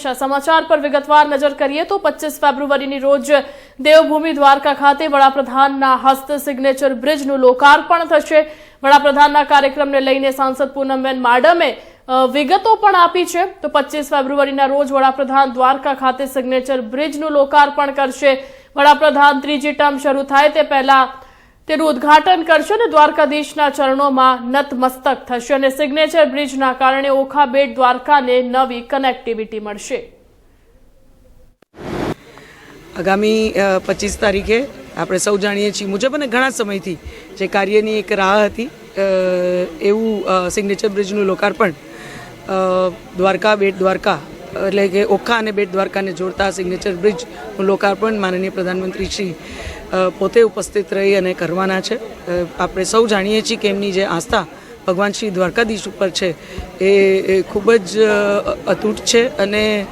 દ્વારકાધીશના સમાચાર પર વિગતવાર નજર કરીએ તો પચીસ ફેબ્રુઆરીની રોજ દેવભૂમિ દ્વારકા ખાતે વડાપ્રધાનના હસ્ત સિગ્નેચર બ્રિજનું લોકાર્પણ થશે વડાપ્રધાનના કાર્યક્રમને લઈને સાંસદ પૂનમબેન માડમે વિગતો પણ આપી છે તો પચીસ ફેબ્રુઆરીના રોજ વડાપ્રધાન દ્વારકા ખાતે સિગ્નેચર બ્રિજનું લોકાર્પણ કરશે વડાપ્રધાન ત્રીજી ટર્મ શરૂ થાય તે પહેલા તેનું ઉદ્ઘાટન કરશે અને દ્વારકાધીશના ચરણોમાં નતમસ્તક થશે અને સિગ્નેચર બ્રિજના કારણે ઓખા બેટ દ્વારકાને નવી કનેક્ટિવિટી મળશે. આગામી પચીસ તારીખે આપણે સૌ જાણીએ છીએ મુજબ અને ઘણા સમયથી જે કાર્યની એક રાહ હતી એવું સિગ્નેચર બ્રિજનું લોકાર્પણ દ્વારકા બેટ દ્વારકા એટલે કે ઓખા અને બેટ દ્વારકાને જોડતા સિગ્નેચર બ્રિજનું લોકાર્પણ માનનીય પ્રધાનમંત્રી શ્રી પોતે ઉપસ્થિત રહી અને કરવાના છે. આપણે સૌ જાણીએ છીએ કે એમની જે આસ્થા ભગવાન શ્રી દ્વારકાધીશ ઉપર છે, એ ખૂબ જ અતૂટ છે અને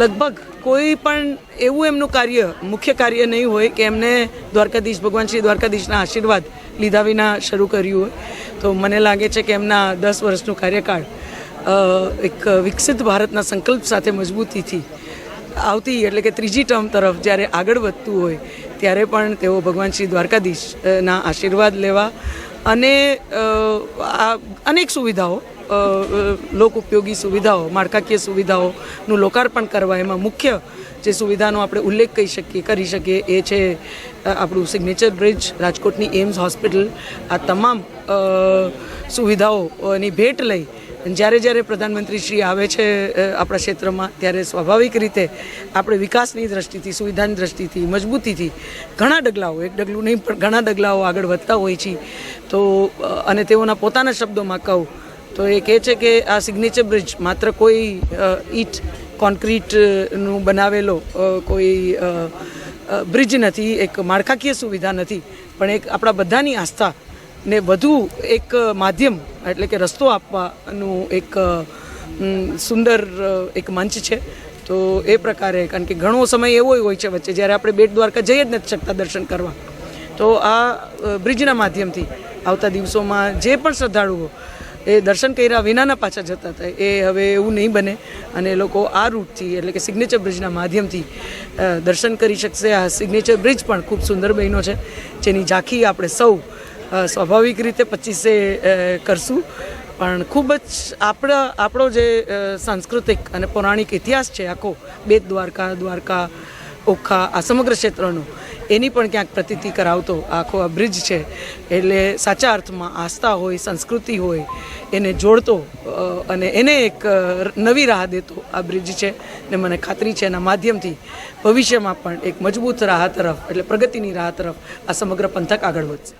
લગભગ કોઈ પણ એવું એમનું કાર્ય, મુખ્ય કાર્ય નહીં હોય કે એમને દ્વારકાધીશ, ભગવાન શ્રી દ્વારકાધીશના આશીર્વાદ લીધા વિના શરૂ કર્યું હોય. તો મને લાગે છે કે એમના દસ વર્ષનું કાર્યકાળ એક વિકસિત ભારતના સંકલ્પ સાથે મજબૂતીથી આવતી, એટલે કે ત્રીજી ટર્મ તરફ જ્યારે આગળ વધતું હોય, ત્યારે પણ તેઓ ભગવાન શ્રી દ્વારકાધીશના આશીર્વાદ લેવા અને આ અનેક સુવિધાઓ લોક ઉપયોગી સુવિધાઓ, માળખાકીય સુવિધાઓનું લોકાર્પણ કરવા, એમાં મુખ્ય જે સુવિધાનો આપણે ઉલ્લેખ કહી શકીએ, કરી શકીએ, એ છે આપણું સિગ્નેચર બ્રિજ રાજકોટની એમ્સ હોસ્પિટલ, આ તમામ સુવિધાઓની ભેટ લઈ જ્યારે જ્યારે પ્રધાનમંત્રી શ્રી આવે છે આપણા ક્ષેત્રમાં, ત્યારે સ્વાભાવિક રીતે આપણે વિકાસની દ્રષ્ટિથી, સુવિધાની દ્રષ્ટિથી, મજબૂતીથી ઘણા ડગલાઓ, એક ડગલું નહીં, પણ ઘણા ડગલાઓ આગળ વધતા હોય છે. તો અને તેઓના પોતાના શબ્દોમાં કહું, તો એ કહે છે કે આ સિગ્નેચર બ્રિજ માત્ર કોઈ ઈટ કોન્ક્રીટનું બનાવેલો કોઈ બ્રિજ નથી, એક માળખાકીય સુવિધા નથી, પણ એક આપણા બધાની આસ્થા ને વધુ એક માધ્યમ એટલે કે રસ્તો આપવાનું એક સુંદર એક મંચ છે. તો એ પ્રકારે, કારણ કે ઘણો સમય એવો હોય છે વચ્ચે, જ્યારે આપણે બેટ દ્વારકા જઈ જ નથી શકતા દર્શન કરવા. તો આ બ્રિજના માધ્યમથી આવતા દિવસોમાં જે પણ શ્રદ્ધાળુઓ એ દર્શન કર્યા વિનાના પાછા જતા હતા, એ હવે એવું નહીં બને. અને એ લોકો આ રૂટથી, એટલે કે સિગ્નેચર બ્રિજના માધ્યમથી દર્શન કરી શકશે. આ સિગ્નેચર બ્રિજ પણ ખૂબ સુંદર બન્યો છે, જેની ઝાંખી આપણે સૌ સ્વાભાવિક રીતે પચીસે કરશું. પણ ખૂબ જ આપણા, આપણો જે સાંસ્કૃતિક અને પૌરાણિક ઇતિહાસ છે આખો બેટ દ્વારકા દ્વારકા, ઓખા, આ સમગ્ર ક્ષેત્રનો, એની પણ ક્યાંક પ્રતીતિ કરાવતો આખો આ બ્રિજ છે. એટલે સાચા અર્થમાં આસ્થા હોય, સંસ્કૃતિ હોય, એને જોડતો અને એને એક નવી રાહ દેતો આ બ્રિજ છે. ને મને ખાતરી છે એના માધ્યમથી ભવિષ્યમાં પણ એક મજબૂત રાહ તરફ, એટલે પ્રગતિની રાહ તરફ આ સમગ્ર પંથક આગળ વધશે.